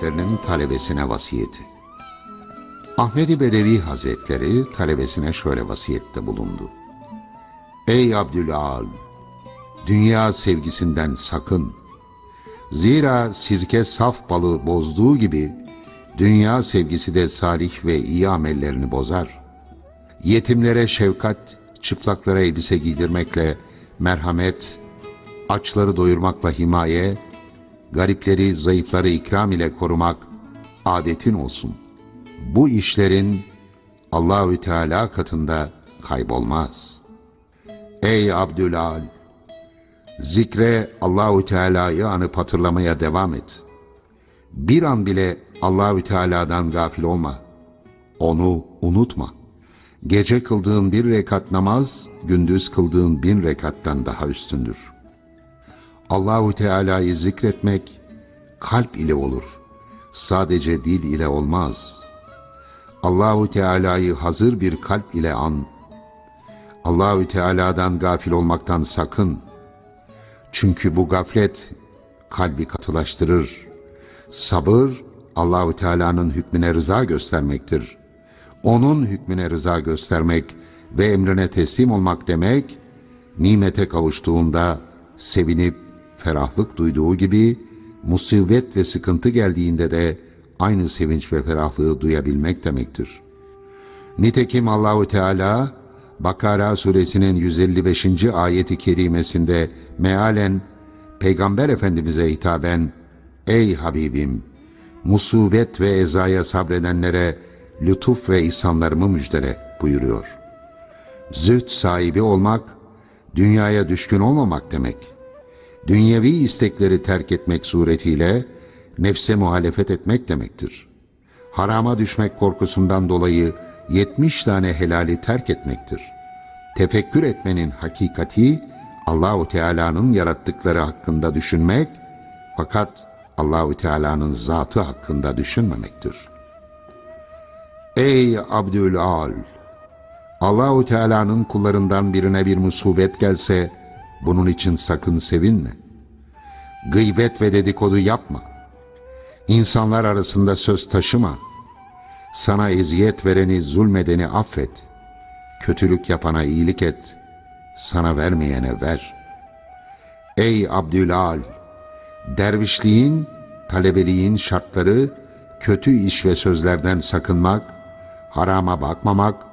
Hazretlerinin talebesine vasiyeti. Ahmedi Bedevi Hazretleri talebesine şöyle vasiyette bulundu. Ey Abdülal! Dünya sevgisinden sakın. Zira sirke saf balığı bozduğu gibi dünya sevgisi de salih ve iyi amellerini bozar. Yetimlere şefkat, çıplaklara elbise giydirmekle merhamet, açları doyurmakla himaye, garipleri, zayıfları ikram ile korumak adetin olsun. Bu işlerin Allahü Teala katında kaybolmaz. Ey Abdülal! Zikre Allahü Teala'yı anıp hatırlamaya devam et. Bir an bile Allahü Teala'dan gafil olma. Onu unutma. Gece kıldığın bir rekat namaz, gündüz kıldığın bin rekattan daha üstündür. Allahü Teala'yı zikretmek kalp ile olur. Sadece dil ile olmaz. Allahü Teala'yı hazır bir kalp ile an. Allahü Teala'dan gafil olmaktan sakın. Çünkü bu gaflet kalbi katılaştırır. Sabır Allahü Teala'nın hükmüne rıza göstermektir. Onun hükmüne rıza göstermek ve emrine teslim olmak demek, nimete kavuştuğunda sevinip ferahlık duyduğu gibi, musibet ve sıkıntı geldiğinde de aynı sevinç ve ferahlığı duyabilmek demektir. Nitekim Allahü Teala Bakara suresinin 155. ayeti kerimesinde mealen Peygamber Efendimiz'e hitaben Ey Habibim! Musibet ve ezaya sabredenlere lütuf ve ihsanlarımı müjdele buyuruyor. Zühd sahibi olmak, dünyaya düşkün olmamak demek. Dünyevi istekleri terk etmek suretiyle nefse muhalefet etmek demektir. Harama düşmek korkusundan dolayı 70 tane helali terk etmektir. Tefekkür etmenin hakikati Allahu Teala'nın yarattıkları hakkında düşünmek fakat Allahü Teala'nın zatı hakkında düşünmemektir. Ey Abdülal! Allahu Teala'nın kullarından birine bir musibet gelse bunun için sakın sevinme. Gıybet ve dedikodu yapma. İnsanlar arasında söz taşıma. Sana eziyet vereni, zulmedeni affet. Kötülük yapana iyilik et. Sana vermeyene ver. Ey Abdülal! Dervişliğin, talebeliğin şartları kötü iş ve sözlerden sakınmak, harama bakmamak,